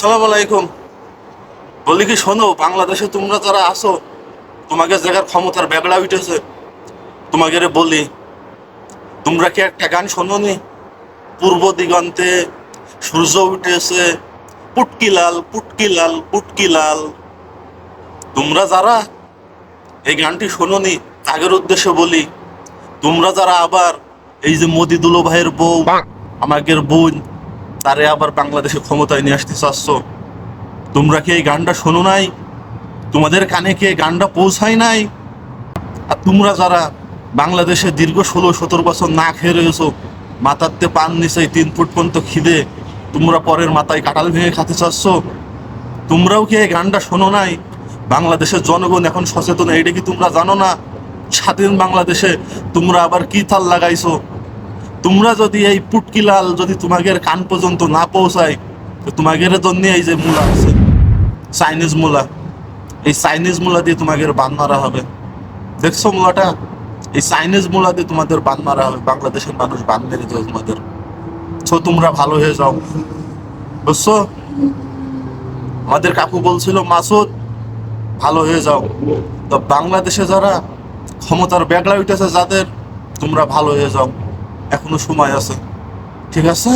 আসসালামু আলাইকুম। বলি কি শোনো বাংলাদেশে তোমরা যারা আসো তোমাকে জায়গার ক্ষমতার ব্যাগড়া উঠেছে। তোমাকে রে বলি তোমরা কি একটা গান শোনোনি? পূর্ব দিগন্তে সূর্য উঠেছে পুটকি লাল পুটকি লাল পুটকি লাল। তোমরা যারা এই গানটি শোনোনি তাদের উদ্দেশ্যে বলি তোমরা যারা আবার এই যে মোদি দুলো ভাইয়ের বউ আমাদের বোন তারে আবার বাংলাদেশে ক্ষমতায় নিয়ে আসতে চাচ্ছ? তোমরা কি এই গানটা শোনো নাই? তোমাদের কানে কি গানটা পৌঁছায় নাই? আর তোমরা যারা বাংলাদেশে দীর্ঘ ষোলো, সতেরো বছর না খেয়ে রয়েছো মাথাতে পান নিচে তিন ফুট পর্যন্ত খিদে, তোমরা পরের মাথায় কাটাল ভেঙে খেতে চাচ্ছ? তোমরাও কি এই গানটা শোনো নাই? বাংলাদেশের জনগণ এখন সচেতন, এইটা কি তোমরা জানো না? স্বাধীন বাংলাদেশে তোমরা আবার কি তাল লাগাইছো? তোমরা যদি এই পুটকি লাল যদি তোমাদের কান পর্যন্ত না পৌঁছায়, তো তোমাদের জন্য এই যে মূলা আছে চাইনিজ মূলা, এই চাইনিজ মূলা দিয়ে তোমাদের বান মারা হবে। দেখছ মূলাটা? এই চাইনিজ মূলা দিয়ে তোমাদের বান মারা হবে, বাংলাদেশের মানুষ বান মেরে দেবে তোমাদের। তো তোমরা ভালো হয়ে যাও। বুঝছ? আমাদের কাকু বলছিল, মাসুদ, ভালো হয়ে যাও। তো বাংলাদেশে যারা ক্ষমতার ব্যাগলা উঠেছে, যাদের তোমরা ভালো হয়ে যাও। এখনও সময় আছে। ঠিক আছে?